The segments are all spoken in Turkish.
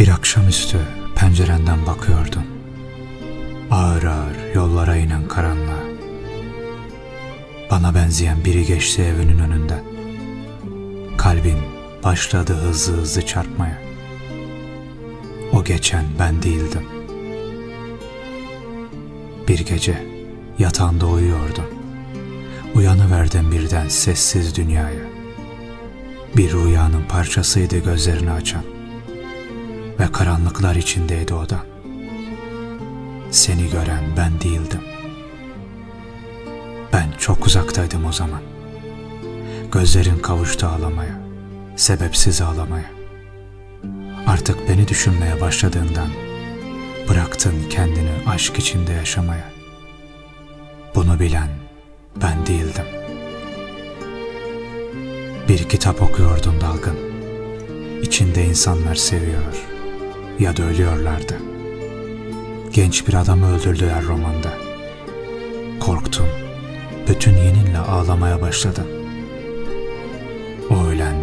Bir akşamüstü pencerenden bakıyordun. Ağır ağır yollara inen karanlığa. Bana benzeyen biri geçti evinin önünden. Kalbin başladı hızlı hızlı çarpmaya. O geçen ben değildim. Bir gece yatağında uyuyordum. Uyanıverdim birden sessiz dünyaya. Bir rüyanın parçasıydı gözlerini açan ve karanlıklar içindeydi odan. Seni gören ben değildim. Ben çok uzaktaydım o zaman. Gözlerin kavuştu ağlamaya, sebepsiz ağlamaya. Artık beni düşünmeye başladığından bıraktın kendini aşk içinde yaşamaya. Bunu bilen ben değildim. Bir kitap okuyordun dalgın. İçinde insanlar seviyor ya da ölüyorlardı. Genç bir adamı öldürdüler romanda. Korktum. Bütün yeninle ağlamaya başladım. O ölen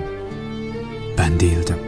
ben değildim.